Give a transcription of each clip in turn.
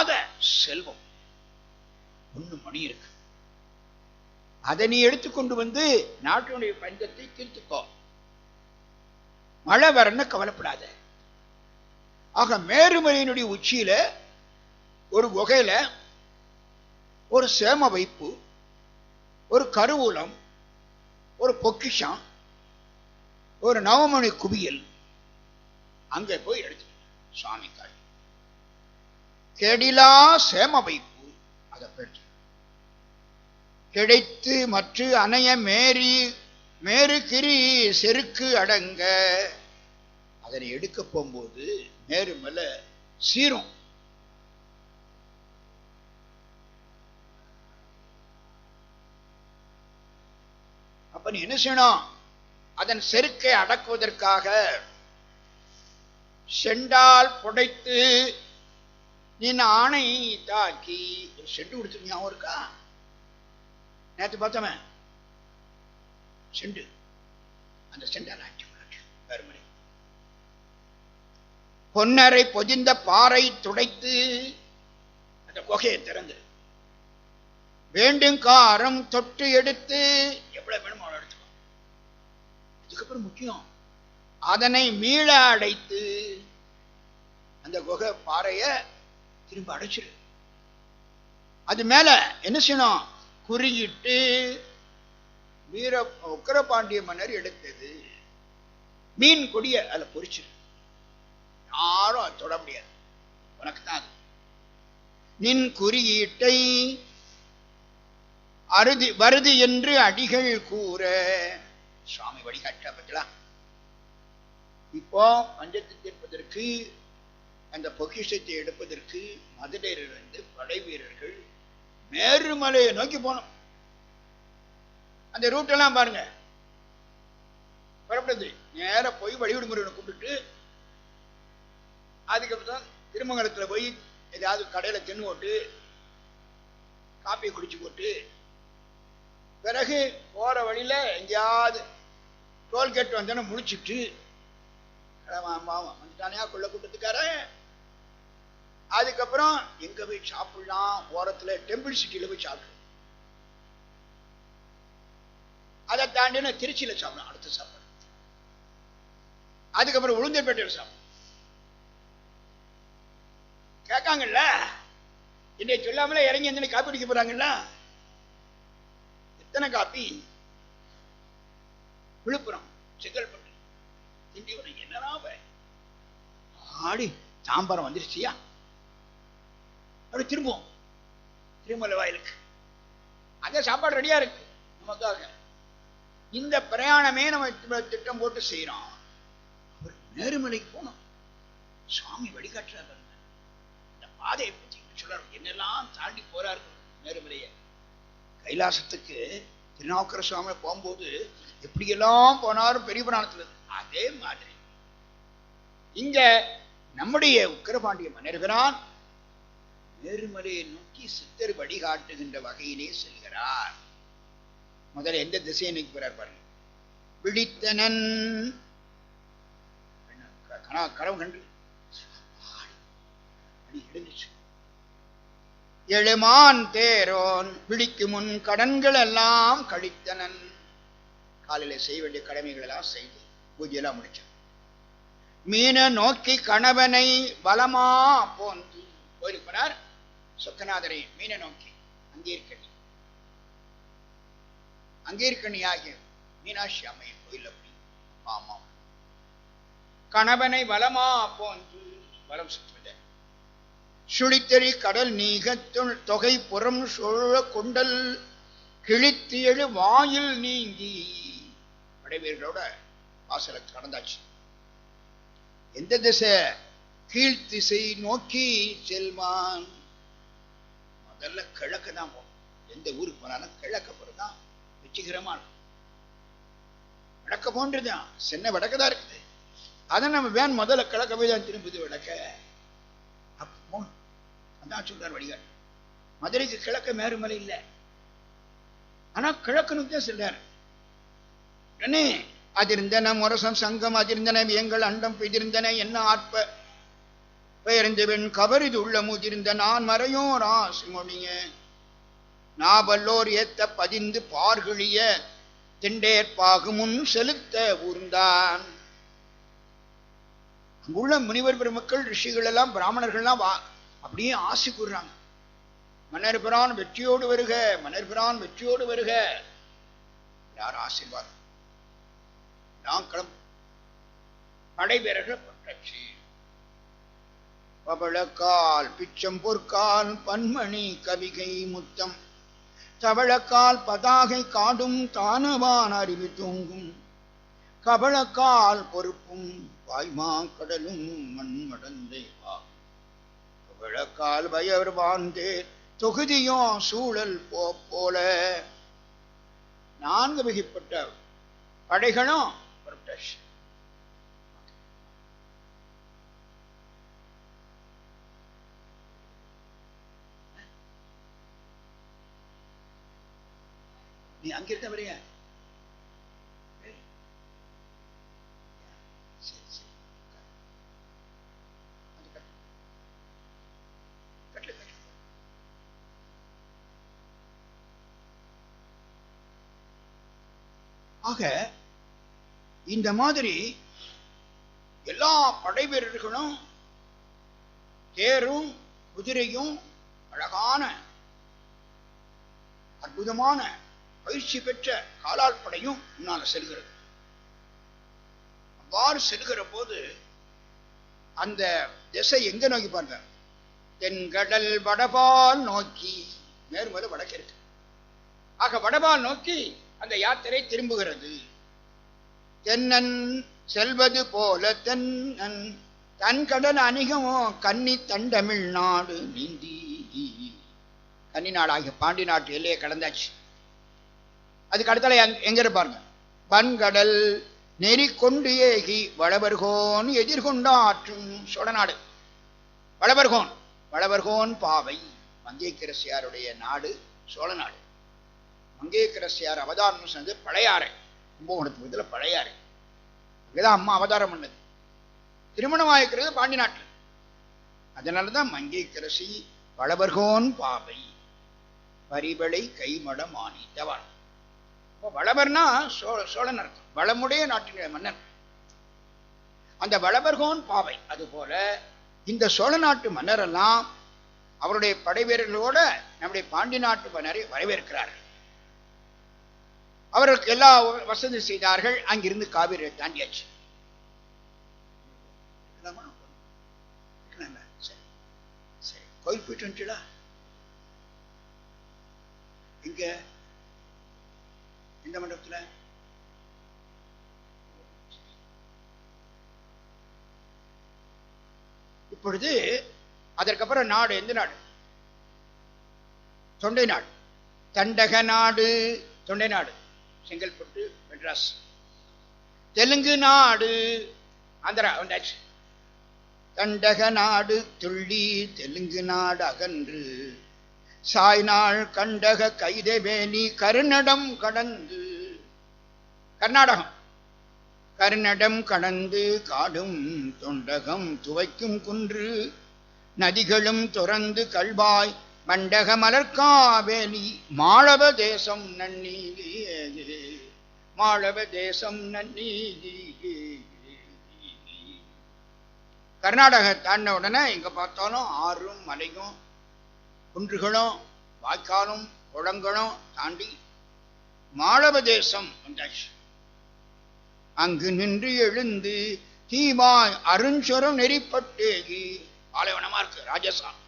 அளவில்லாத செல்வம் ஒண்ணு மணி இருக்கு. அதை நீ எடுத்துக்கொண்டு வந்து நாட்டினுடைய பஞ்சத்தை தீர்த்துக்கோ. மழை வரன்னு கவலைப்படாத. ஆக மேருமலையினுடைய உச்சியில ஒரு குகையில ஒரு சேம வைப்பு ஒரு கருவூலம் ஒரு பொக்கிஷம் ஒரு நவமணி குவியல் அங்கே போய் எடுத்து சுவாமி காட்டி கெடிலா சேம வைப்பு அதை பெற்று கிடைத்து மற்ற அணைய மேரி மேரு கிரி செருக்கு அடங்க. அதனை எடுக்க போகும்போது மேரு மேல சீரும். அப்ப நீ என்ன செய்யணும்? அதன் செருக்கை அடக்குவதற்காக செண்டால் புடைத்து நின் ஆணை தாக்கி. ஒரு செண்டு கொடுத்து ஞாபகம் இருக்கா? நேற்று பார்த்தவன் செண்டு அந்த செண்டால் வேறுமணி பொன்னரை பொதிந்த பாறை துடைத்து அந்த குகையை திறந்து. வேண்டும் காரம் தொட்டு எடுத்து எவ்வளவு வேணுமோ அவ்வளவு எடுத்துக்கோ. அதுக்கப்புறம் முக்கியம் அதனை மீள அடைத்து அந்த குகை பாறையை திரும்ப அடைச்சிரு. அது மேல என்ன செய்யணும்? குறியிட்டு வீர உக்கரபாண்டிய மன்னர் எடுத்தது. மீன் கொடிய அதில் பொறிச்சிரு. யாரும் அது தொட முடியாது. உனக்கு தான் அது. நின் குறியீட்டை அறுதி வருது என்று அடிகள் கூற. சுவாமி வழிகாட்டா பத்திலா இப்போ பஞ்சத்தை தீர்ப்பதற்கு அந்த பொக்கிஷத்தை எடுப்பதற்கு மதுரையிலிருந்து படை வீரர்கள் மேருமலையை நோக்கி போனோம். அந்த ரூட்டெல்லாம் பாருங்க. புறப்படுது நேர போய் வழிவிடு முருகனை கூப்பிட்டு அதுக்கப்புறம் திருமங்கலத்துல போய் ஏதாவது கடையில தின்னு போட்டு காப்பி குடிச்சு போட்டு பிறகு போற வழியில எங்கேயாவது டோல்கேட் வந்தோன்னு முடிச்சுட்டு வந்துட்டானியா கொள்ள கூட்டத்துக்காரன். அதுக்கப்புறம் எங்க போய் சாப்பிடலாம்? ஓரத்துல டெம்பிள் சிட்டியில போய் சாப்பிடும் அதை தாண்டினா திருச்சியில சாப்பிடலாம் அடுத்த சாப்பாடு. அதுக்கப்புறம் உளுந்தப்பேட்டையில் சாப்பிடும் கேட்காங்கல்ல? என்னை சொல்லாமல இறங்கி எந்த காப்பி அடிக்க போறாங்கல்ல? எத்தனை காப்பி? விழுப்புரம் செங்கல்பட்டு. திண்டிவனம் என்னதான் ஆடி சாம்பாரம் வந்துருச்சியா? அப்படி திரும்புவோம். திருமலை வாயிலுக்கு. அந்த சாப்பாடு ரெடியா இருக்கு. நமக்காக. இந்த பிரயாணமே நம்ம திட்டம் போட்டு செய்யறோம். அவர் நேருமலைக்கு போனோம். சுவாமி வழிகாட்டுறாரு பாருங்க. இந்த பாதையை பற்றி சொல்றாரு. என்னெல்லாம் தாண்டி போறாரு நேருமலையை. கைலாசத்துக்கு திருநாவுக்கர சுவாமி போகும்போது எப்படியெல்லாம் போனாரும் பெரிய புராணத்துல அதே மாதிரி இங்க நம்முடைய உக்கரபாண்டிய மன்னர்களான் நேர்மறையை நோக்கி சித்தர் வழிகாட்டுகின்ற வகையிலே செல்கிறார். முதல்ல எந்த திசையை நோக்கி போறார் பாருங்க. விழித்தனன். கனவு கண்டு எழுந்துச்சு. எழுமான் தேரோன் விழிக்கு முன் கடன்கள் எல்லாம் கழித்தனன். காலையில செய்ய வேண்டிய கடமைகள் எல்லாம் செய்து பூஜையெல்லாம் முடிச்சான். மீன நோக்கி கணவனை பலமா போந்து கோயிலுக்கு போனார் சொக்கநாதரை மீனை நோக்கி. அங்கீர்கணி அங்கீர்கணி ஆகிய மீனாட்சி அம்மையின் கோயில் அப்படி ஆமாம். கணவனை வளமா போன்று வளம் சுற்றுத சுழித்தறி கடல் நீகத்துள் தொகை புறம் சுழ கொண்டல் கிழித்து எழு வாயில் நீங்கி. படைவீர்களோட வாசலை கடந்தாச்சு. எந்த திசை? கீழ்த்திசை நோக்கி செல்வான். முதல்ல கிழக்கு தான் போகணும். எந்த ஊருக்கு போனாலும் கிழக்க போறதுதான் வெற்றிகரமா இருக்கும் வடக்க போன்றதுதான் சென்னை வடக்க தான் இருக்குது. அதை நம்ம வேன் முதல்ல கிழக்க போய் தான் திரும்புது வடக்க. அப்போ அதான் சொல்றார் வழிகாட்டு மதுரைக்கு கிழக்க மேருமலை இல்லை. ஆனா கிழக்கு தான் சொல்றாரு. உடனே அதிர்ந்தன முரசம் சங்கம் அதிர்ந்தன வியங்கள் அண்டம் பிதிர்ந்தன என்ன ஆற்ப பெயர்ந்தவன் கவரிது உள்ள முதிர்ந்த நான் மறையோ ஆசை மொழிய நாவல்லோர் ஏத்த பதிந்து பார்கிழிய திண்டேற்பாகு முன் செலுத்த ஊர்ந்தான். அங்குள்ள முனிவர் பெருமக்கள் ரிஷிகள் எல்லாம் பிராமணர்கள்லாம் வா அப்படியே ஆசி கூறுறாங்க மன்னர் பிரான் வெற்றியோடு வருக மன்னர் பிரான் வெற்றியோடு வருக. யார் ஆசீர்வாதம்? நான் கிளம்ப படை வீரர்கள் பவளக்கால் பிச்சம் பொற்கால் பன்மணி கவிகை முத்தம். தவளக்கால் பதாகை காடும் தானவான் அறிவு தூங்கும். கபளக்கால் பொறுப்பும் வாய்மா கடலும் மண்மடந்தை கபளக்கால் பயவர் வாழ்ந்தேர் தொகுதியோ சூழல் போ போல. நான்கு வகைப்பட்ட படைகளும் புறப்பட்டாச்சு நீ அங்கிருந்த வரைய கட்டு. கட்டு. ஆக இந்த மாதிரி எல்லா படை வீரர்களும் தேரும் குதிரையும் அழகான அற்புதமான பயிற்சி பெற்ற காலால் படையும் முன்னால செல்கிறது. அவ்வாறு செல்கிற போது அந்த திசை எங்க நோக்கி பாருங்க. தென்கடல் வடபால் நோக்கி மேற்மேல வடக்கு ஆக வடபால் நோக்கி அந்த யாத்திரை திரும்புகிறது. தென்னன் செல்வது போல தென்னன் தன் கடல் அணிகமோ கன்னி தண்டமிழ்நாடு நீந்தி. கன்னி நாடாகிய பாண்டி நாட்டு எல்லையை கடந்தாச்சு. அதுக்கு அடுத்தால எங்க- எங்க இருப்பாருங்க பன்கடல் நெறி கொண்டு ஏகி வளவர்கோன் எதிர்கொண்டாற்றும் சொடநாடு. வளவர்கோன் வளவர்கோன் பாவை மங்கேக்கரசியாருடைய நாடு சோழ நாடு மங்கேக்கரசியார் அவதாரம் செஞ்சது பழையாறை. கும்பகோணத்து பதில பழையாறை. இங்கேதான் அம்மா அவதாரம் பண்ணது. திருமணமாயிருக்கிறது பாண்டி நாட்டில் அதனாலதான் மங்கைக்கரசி வளவர்கோன் பாவை பரிபளை கைமடம் ஆணித்தவன் இப்போ வளவர்னா சோழ சோழன் அர்த்தம். வளமுடைய நாட்டினுடைய மன்னர் அந்த வளவர்கோன் பாவை அதுபோல இந்த சோழ நாட்டு மன்னரெல்லாம் அவருடைய படை வீரர்களோட நம்முடைய பாண்டி நாட்டு மன்னரை வரவேற்கிறார்கள். அவர்களுக்கு எல்லா வசதி செய்தார்கள். அங்கிருந்து காவிரியை தாண்டியாச்சு. சரி. கோயில் போயிட்டு வந்துட்டா இங்க எந்த மண்டபத்துல? இப்பொழுது அதற்கப்புறம் நாடு எந்த நாடு? தொண்டை நாடு. தண்டக நாடு தொண்டை நாடு. செங்கல்பட்டு மெட்ராஸ். தெலுங்கு நாடு ஆந்திரா வந்தாச்சு. தண்டக நாடு துள்ளி தெலுங்கு நாடு அகன்று. சாய்நாள் கண்டக கைதவேலி கருநடம் கடந்து. கர்நாடகம். கருநடம் கடந்து காடும் தொண்டகம் துவைக்கும் குன்று. நதிகளும் துறந்து கல்வாய் மண்டக மலர்காவேலி மாளவ தேசம் நன்னீதி மாளவ தேசம் நன்னீதி கர்நாடக தாண்ட உடனே எங்க பார்த்தாலும் ஆறும் மலையும் குன்றுகளும் வாய்க்காலும் குளங்களும் தாண்டி மாளவ தேசம் வந்தாச்சு. அங்கு நின்று எழுந்து தீவாய் அருஞ்சொரம் நெறிப்பட்டேகி பாலைவனமா இருக்கு ராஜஸ்தான்.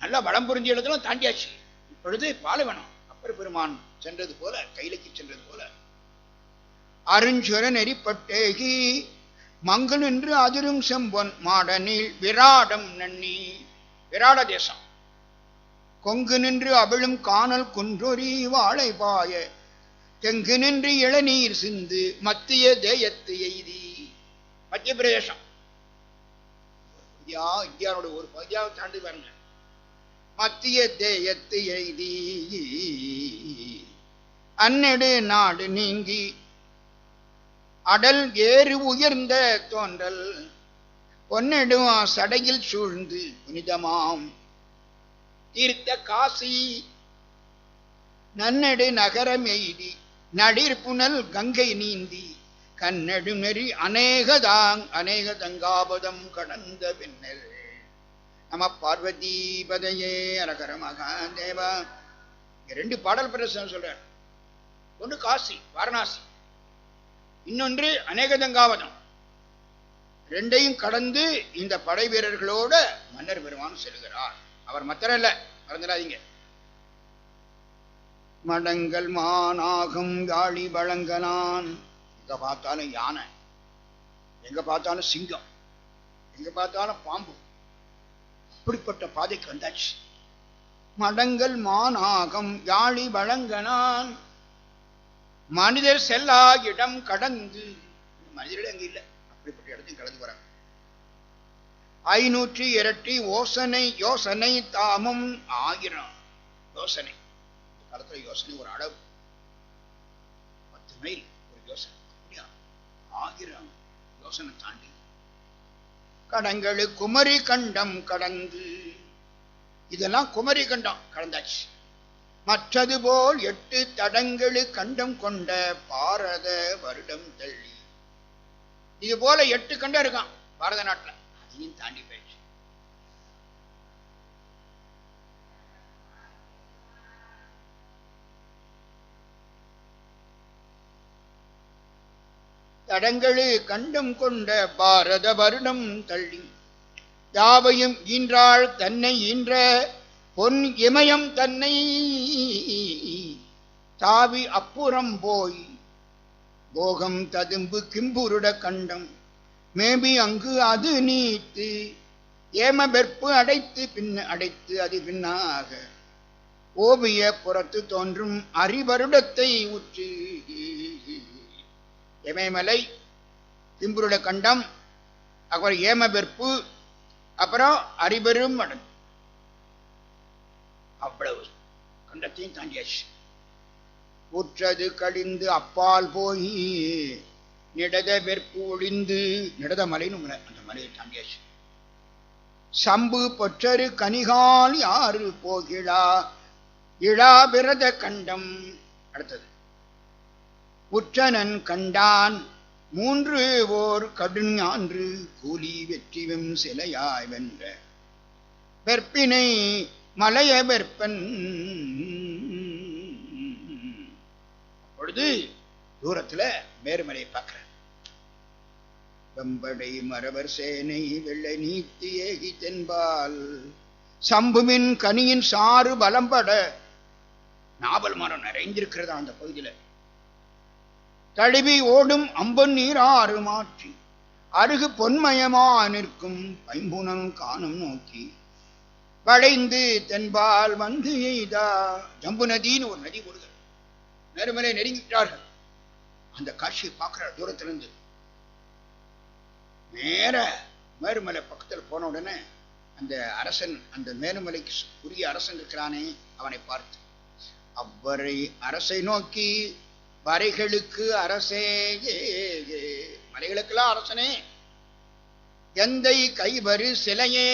நல்லா வளம் புரிஞ்ச இடத்துல தாண்டியாச்சு. இப்பொழுது பாலைவனம் அப்பர் பெருமான் சென்றது போல கைலைக்கு சென்றது போல. அருஞ்சொர நெறிப்பட்டேகி மங்கள் நின்று அதிரும் செம்பொன் மாடனில் விராடம் நன்னி விராட தேசம். கொங்கு நின்று அவிழும் காணல் குன்றொறி வாழை பாய தெங்கு நின்று இளநீர் சிந்து மத்திய தேயத்து எய்தி. மத்திய பிரதேசம். இந்தியா இந்தியாவோட ஒரு பகுதியாக தாண்டி பாருங்க. மத்திய தேயத்து எய்தி. அன்னெடு நாடு நீங்கி அடல் ஏறு உயர்ந்த தோன்றல் பொன்னெடும் சடையில் சூழ்ந்து புனிதமாம். தீர்த்த காசி நன்னெடு நகரம் எய்தி நடிர்புனல் கங்கை நீந்தி கண்ணெடு நெறி அநேகதாங் அநேக தங்காபதம் கடந்த பின்னர் நம பார்வதி பதையே அரகர மகாதேவா. இங்க ரெண்டு பாடல் பிரசம் சொல்றார். ஒன்று காசி வாரணாசி. இன்னொன்று அநேகதங்காவதம் ரெண்டையும் கடந்து இந்த படை வீரர்களோட மன்னர் பெருமான் செல்கிறார். அவர் மத்தர இல்ல மறந்துடாதீங்க. மடங்கள் மானாகும் காளி வழங்கனான் எங்க பார்த்தாலும் யானை. எங்க பார்த்தாலும் சிங்கம். எங்க பார்த்தாலும் பாம்பு. அப்படிப்பட்ட பாதைக்கு வந்தாச்சு. மடங்கள் மானாகம் யாழி வழங்கனான் மனிதர் செல்லா இடம் கடந்து. மனிதர்கள் அங்க இல்லை. அப்படிப்பட்ட இடத்தையும் கலந்து வராங்க ஐநூற்றி இரட்டி யோசனை யோசனை தாமும் ஆயிரம். யோசனை. இந்த காலத்தில் யோசனை ஒரு அளவு பத்து மைல் ஒரு யோசனை. அப்படியா? ஆயிரம். யோசனை தாண்டி. கடங்களு குமரி கண்டம் கடந்து. இதெல்லாம் குமரி கண்டம் கடந்தாச்சு. மற்றது போல் எட்டு தடங்களு கண்டம் கொண்ட பாரத வருடம் தள்ளி. இது போல எட்டு கண்டம் இருக்கான் பாரத நாட்டில் அதையும் தாண்டி போயிடுச்சு. தடங்களே கண்டம் கொண்ட பாரத வருடம் தள்ளி யாவையும் ஈன்றாள் தன்னை ஈன்ற பொன் இமயம் தன்னை தாவி அப்புறம் போய் போகம் ததும்பு கிம்புருட கண்டம். மேபி அங்கு அது நீத்து ஏம வெற்பு அடைத்து பின்ன அடைத்து அது பின்னாக. ஓவிய புறத்து தோன்றும் அரிவருடத்தை உற்று. எமயமலை திம்புருட கண்டம் அப்புறம் ஏம வெற்பு அப்புறம் அரிபெரும் மடன் அவ்வளவு. கண்டத்தையும் தாண்டியாச்சு. உற்றது கழிந்து அப்பால் போய் நிடத வெற்பு ஒளிந்து நிடத மலைன்னு அந்த மலையை தாண்டியாச்சு. சம்பு பொற்றரு கனிகால் யாரு போகிழா? இளாவிரத கண்டம். அடுத்தது. உற்றனன் கண்டான் மூன்று ஓர் கடுஞான்று கூலி வெற்றிவும் சிலையாய் வென்ற. வெற்பினை மலைய வெற்பன் பொழுது தூரத்துல மேருமலையை பார்க்கிறேன் வெம்படை மரவர் சேனை வெள்ளை நீத்தி ஏகி தென்பால் சம்புமின் கனியின் சாறு பலம்பட நாவல் மரம் நிறைந்திருக்கிறதா அந்த பகுதியில? தழுவி ஓடும் அம்பன் நீராறு மாற்றி அருகு பொன்மயமா நிற்கும் பைம்புனம் காணும் நோக்கி வளைந்து தென்பால் வந்து எய்தா ஜம்பு நதின்னு ஒரு நதி ஓடுகிறது மேருமலை நெருங்கிட்டார்கள் அந்த காட்சியை பார்க்கிறார் தூரத்திலிருந்து நேர மேருமலை பக்கத்தில் போன உடனே அந்த அரசன் அந்த மேருமலைக்கு உரிய அரசன் இருக்கிறானே அவனை பார்த்து அவ்வரை அரசை நோக்கி வரைகளுக்கு அரசே மலைகளுக்கெல்லாம் அரசனே எந்தை கைவரு சிலையே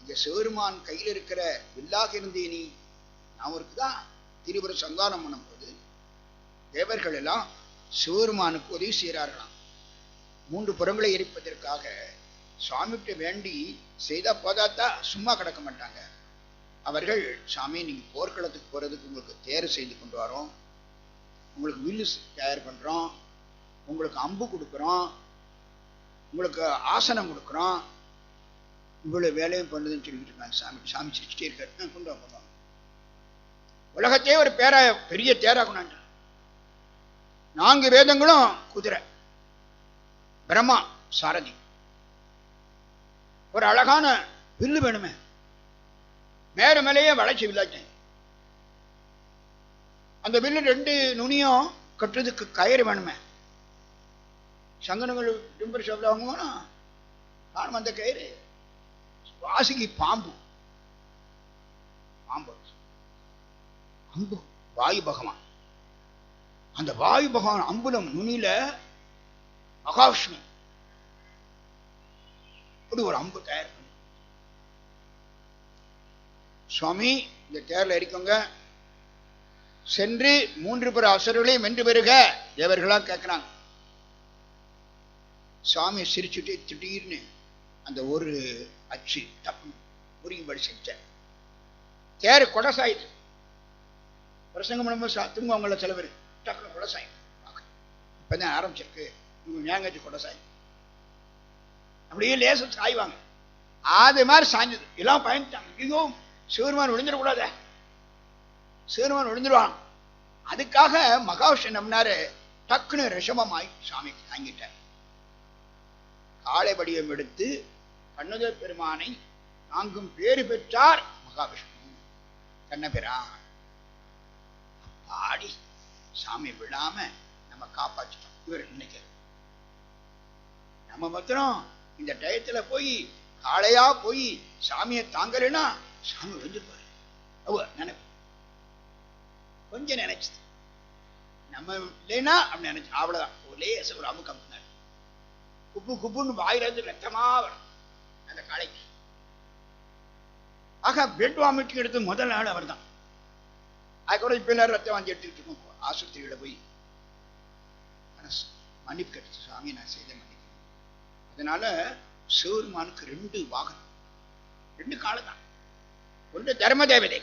இங்க சிவருமான் கையில் இருக்கிற வில்லாக இருந்தே நீ நான் இருக்குதான் திருவரு சந்தானம் பண்ணும்போது தேவர்கள் எல்லாம் சிவருமானுக்கு உதவி செய்கிறார்களாம். மூன்று புறங்களை எரிப்பதற்காக சுவாமிகிட்ட வேண்டி செய்தா போதாத்தா சும்மா கிடக்க மாட்டாங்க. அவர்கள் சாமி நீங்க போர்க்களத்துக்கு போறதுக்கு உங்களுக்கு தேர் செய்து கொண்டு வரோம். உங்களுக்கு வில்லு தயார் பண்றோம். உங்களுக்கு அம்பு கொடுக்குறோம். உங்களுக்கு ஆசனம் கொடுக்குறோம். இவ்வளோ வேலையும் பண்ணுதுன்னு சொல்லிட்டு இருக்காங்க சாமி. சாமி சிரிச்சிட்டே இருக்காரு. கொண்டு வா, கொண்டு உலகத்தையே ஒரு பேரா பெரிய தேரா கொண்டாண்டு நான்கு வேதங்களும் குதிரை. பிரம்மா சாரதி. ஒரு அழகான வில்லு வேணுமே. மேல மேலேயே வளைச்சி வில்லாச்சேன் அந்த வில்லு ரெண்டு நுனியும் கட்டுறதுக்கு கயிறு வேணுமே. சங்கனங்கள் டிம்பர் ஷாப்ல வாங்குவோம்னா காணும் அந்த கயிறு வாசிக்கு பாம்பு. பாம்பு. அம்பு வாயு பகவான். அந்த வாயு பகவான் அம்புலம் நுனியில மகாவிஷ்ணு. அப்படி ஒரு அம்பு தயார் பண்ணி சுவாமி இந்த தேர்ல இருக்கவங்க சென்று மூன்று பேர் அசுரர்களையும் வென்று பெறுக தேவர்களா கேட்கிறாங்க. சாமி சிரிச்சுட்டு திடீர்னு அந்த ஒரு அச்சு தப்பு முருகிபடி செஞ்ச தேர் கொடசாயுது பிரசங்கம் பண்ணும்போது சா- தூங்குவாங்கல்ல சில பேர் டக்குனு கொடசாயும் இப்பதான் ஆரம்பிச்சிருக்கு. இவங்க கூட கொடசாயும் அப்படியே லேச சாய்வாங்க. அது மாதிரி சாய்ஞ்சது. எல்லாம் பயந்துட்டாங்க. ஐயோ சிவருமான் ஒழிஞ்சிடக்கூடாத சிவருமான் ஒழிஞ்சிருவாங்க அதுக்காக மகாவிஷ்ணு நம்பினாரு டக்குன்னு ரிஷபமாய் சாமி தாங்கிட்டார். காளை வடிவம் எடுத்து கண்ணத பெருமானை தாங்கும் பேறு பெற்றார் மகாவிஷ்ணு. கண்ணபிரான். பாடி சாமி விடாம நம்ம காப்பாற்றிட்டோம் இவர் நினைக்கிறது நம்ம மாத்திரம் இந்த டயத்துல போய் காளையா போய் சாமியை தாங்கலைன்னா சாமி விழுந்துருப்பாரு அவ நினைப்பு. கொஞ்சம் நினைச்சது. நம்ம இல்லைன்னா அப்படி நினைச்சு அவ்வளவுதான். ஒரே ஒரு அமுக்கம் பின்னாடி. குப்பு குப்புன்னு வாயிலிருந்து ரத்தமா வரும் அந்த காளைக்கு. ஆக பிளட் வாமிட்டிங் எடுத்து முதல் நாள் அவர் தான் அதுக்கப்புறம் இப்ப எல்லாரும் ரத்தம் வாங்கி எடுத்துக்கிட்டு இருக்கோம். ஆஸ்பத்திரியில போய் மனசு மன்னிப்பு கிடைச்சு சாமி நான் செய்த மன்னிப்பு. அதனால சிவருமானுக்கு ரெண்டு வாகனம். ரெண்டு காலம் தான். ஒன்று தர்ம தேவதை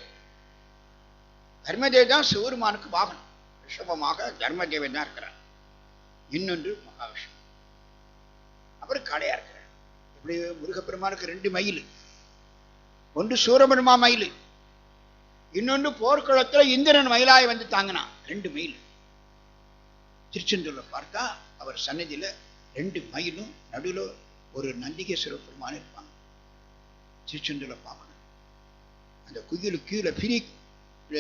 தர்மதேவி தான் சிவருமானுக்கு வாகனம். ரிஷபமாக தர்மதேவன் தான் இருக்கிறார். இன்னொன்று மகாவிஷ்ணு. அப்புறம் கடையா இருக்கிறார். இப்படி முருகப்பெருமானுக்கு ரெண்டு மயில். ஒன்று சூரபெருமா மயில். இன்னொன்று போர்க்குளத்துல இந்திரன் மயிலாய் வந்து தாங்கினான் ரெண்டு மயில். திருச்செந்தூர்ல பார்த்தா அவர் சன்னதியில் ரெண்டு மயிலும் நடுவில் ஒரு நந்திகேஸ்வர பெருமான் இருப்பாங்க. திருச்செந்தூர்ல பார்க்கணும் அந்த குயில் கீழே பிரி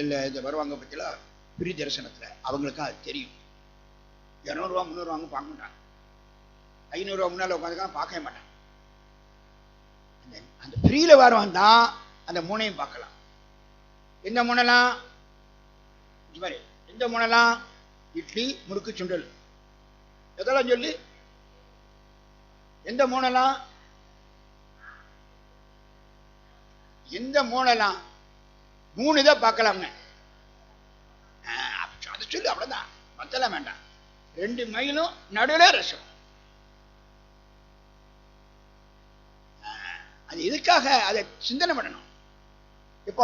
இந்த வருவாங்க பத்தில பிரி தரிசனத்துல. அவங்களுக்கு அது தெரியும். இரநூறுவா முந்நூறுவாங்க பார்க்க மாட்டாங்க ஐநூறுரூவா முன்னால் உட்காந்துக்காம பார்க்கவே மாட்டாங்க அந்த அந்த பிரியில வரவன் தான் அந்த மூணையும் பார்க்கலாம். எந்த முனலாம் இது மாதிரி எந்த மூணலாம் இட்லி முறுக்கு சுண்டல். எதெல்லாம் சொல்லி? எந்த மூணலாம் எந்த மூணலாம் மூணு இதை பார்க்கலாம்ங்க. அதை சொல்லு அவ்வளோதான் மத்தலாம் வேண்டாம். ரெண்டு மயிலும் நடுவில் ரசம். அது எதுக்காக அதை சிந்தனை பண்ணணும்? இப்போ